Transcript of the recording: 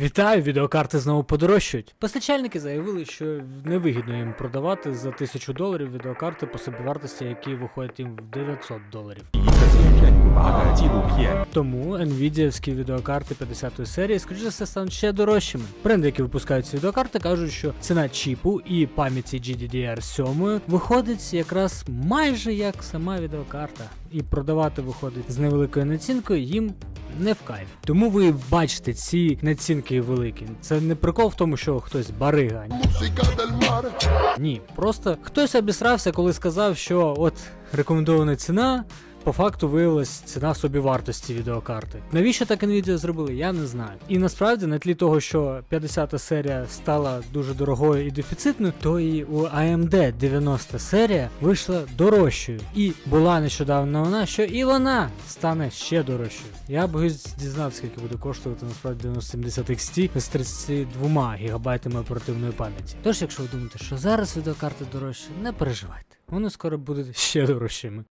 Вітаю, відеокарти знову подорожчають. Постачальники заявили, що невигідно їм продавати за тисячу доларів відеокарти по собівартості, які виходять їм в 900 доларів. Тому Nvidia відеокарти 50 серії, скоріше за все, стануть ще дорожчими. Бренди, які випускають ці відеокарти, кажуть, що ціна чіпу і пам'яті GDDR 7 виходить якраз майже як сама відеокарта, і продавати виходить з невеликою націнкою їм не в кайф. Тому ви бачите ці націнки великі. Це не прикол в тому, що хтось барига. Ні, просто хтось обісрався, коли сказав, що от рекомендована ціна. По факту виявилась ціна собівартості відеокарти. Навіщо так Nvidia зробили, я не знаю. І насправді, на тлі того, що 50-та серія стала дуже дорогою і дефіцитною, то і у AMD 90 серія вийшла дорожчою. І була нещодавно вона, що і вона стане ще дорожчою. Я боюсь дізнатися, скільки буде коштувати насправді 9070 XT з 32 гігабайтами оперативної пам'яті. Тож, якщо ви думаєте, що зараз відеокарти дорожчі, не переживайте. Вони скоро будуть ще дорожчими.